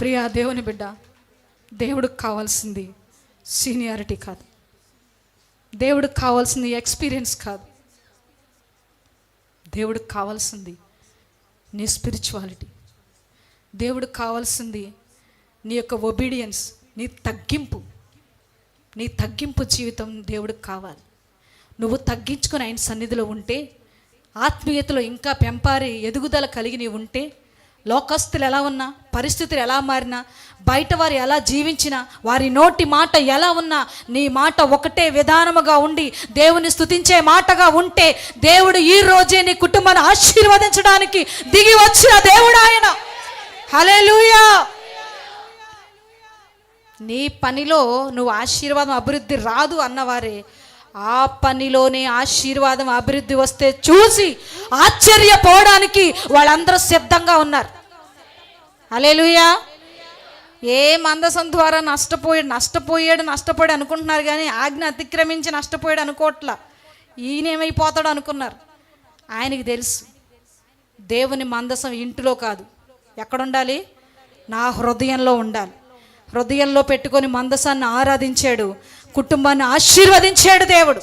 ప్రియా దేవుని బిడ్డ దేవుడికి కావాల్సింది సీనియారిటీ కాదు. దేవుడికి కావాల్సింది ఎక్స్పీరియన్స్ కాదు. దేవుడికి కావాల్సింది నీ స్పిరిచువాలిటీ. దేవుడికి కావాల్సింది నీ యొక్క ఒబీడియన్స్ నీ తగ్గింపు. నీ తగ్గింపు జీవితం దేవుడికి కావాలి. నువ్వు తగ్గించుకొని ఆయన సన్నిధిలో ఉంటే ఆత్మీయతలో ఇంకా పెంపారి ఎదుగుదల కలిగి నీవు ఉంటే లోకస్తులు ఎలా ఉన్నా పరిస్థితులు ఎలా మారినా బయట వారు ఎలా జీవించినా వారి నోటి మాట ఎలా ఉన్నా నీ మాట ఒకటే విధానముగా ఉండి దేవుని స్థుతించే మాటగా ఉంటే దేవుడు ఈ రోజే నీ కుటుంబాన్ని ఆశీర్వదించడానికి దిగి వచ్చిన దేవుడు ఆయన. హలే నీ పనిలో నువ్వు ఆశీర్వాదం అభివృద్ధి రాదు అన్నవారే ఆ పనిలోనే ఆశీర్వాదం అభివృద్ధి వస్తే చూసి ఆశ్చర్యపోవడానికి వాళ్ళందరూ సిద్ధంగా ఉన్నారు. అలేలుయా ఏ మందసం ద్వారా నష్టపోయాడు నష్టపోయాడు నష్టపోయాడు అనుకుంటున్నారు కానీ ఆజ్ఞ అతిక్రమించి నష్టపోయాడు అనుకోవట్లా ఈయనేమైపోతాడు అనుకున్నారు. ఆయనకి తెలుసు. దేవుని మందసం ఇంటిలో కాదు. ఎక్కడ ఉండాలి నా హృదయంలో ఉండాలి. హృదయంలో పెట్టుకొని మందసాన్ని ఆరాధించాడు. కుటుంబాన్ని ఆశీర్వదించాడు దేవుడు.